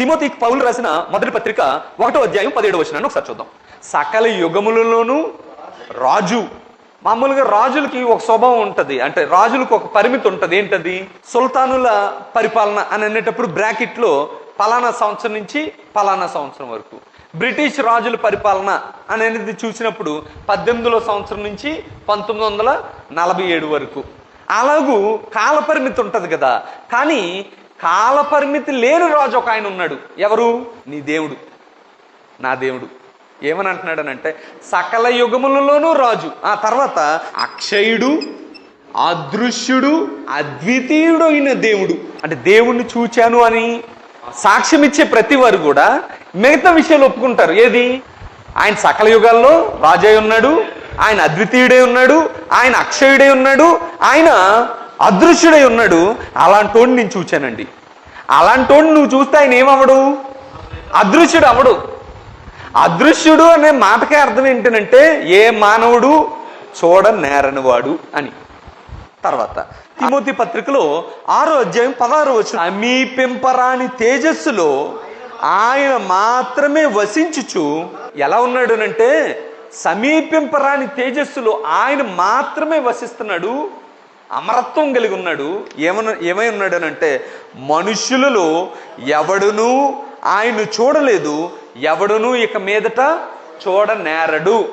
తిమోతికి పౌలు రాసిన మొదటి పత్రిక ఒకటో అధ్యాయం పదిహేడు వచ్చినాను ఒకసారి చూద్దాం. సకల యుగములలోనూ రాజు మామూలుగా రాజులకి ఒక స్వభావం ఉంటుంది. అంటే రాజులకు ఒక పరిమితి ఉంటుంది. ఏంటది? సుల్తానుల పరిపాలన అని అనేటప్పుడు బ్రాకెట్లో పలానా సంవత్సరం నుంచి పలానా సంవత్సరం వరకు. బ్రిటిష్ రాజుల పరిపాలన అనేది చూసినప్పుడు పద్దెనిమిదిలో సంవత్సరం నుంచి పంతొమ్మిది వందల నలభై ఏడు వరకు. అలాగూ కాలపరిమితి ఉంటుంది కదా. కానీ కాలపరిమితి లేని రాజు ఒక ఆయన ఉన్నాడు. ఎవరు? నీ దేవుడు. నా దేవుడు. ఏమని అంటున్నాడనంటే సకల యుగములలోనూ రాజు. ఆ తర్వాత అక్షయుడు అదృశ్యుడు అద్వితీయుడు అయిన దేవుడు. అంటే దేవుణ్ణి చూచాను అని సాక్ష్యం ఇచ్చే ప్రతి వారు కూడా మిగతా విషయాలు ఒప్పుకుంటారు. ఏది? ఆయన సకల యుగాల్లో రాజై ఉన్నాడు ఆయన అద్వితీయుడై ఉన్నాడు ఆయన అక్షయుడై ఉన్నాడు ఆయన అదృశ్యుడై ఉన్నాడు. అలాంటోడిని నేను చూచానండి. అలాంటోడిని నువ్వు చూస్తే ఆయన ఏమవడు అదృశ్యుడు అవడు అదృశ్యుడు అనే మాటకే అర్థం ఏంటంటే ఏ మానవుడు చూడ నేరనివాడు అని. తర్వాత తిమోతి పత్రికలో ఆరో అధ్యాయం పదహారు వచ్చిన సమీపింపరాని తేజస్సులో ఆయన మాత్రమే వసించుచు. ఎలా ఉన్నాడు అంటే సమీపింపరాని తేజస్సులో ఆయన మాత్రమే వసిస్తున్నాడు. అమరత్వం కలిగి ఉన్నాడు. ఏమను ఏమై ఉన్నాడు అని అంటే మనుషులలో ఎవడునూ ఆయన చూడలేదు ఎవడునూ ఇక మీదట చూడనేరడు.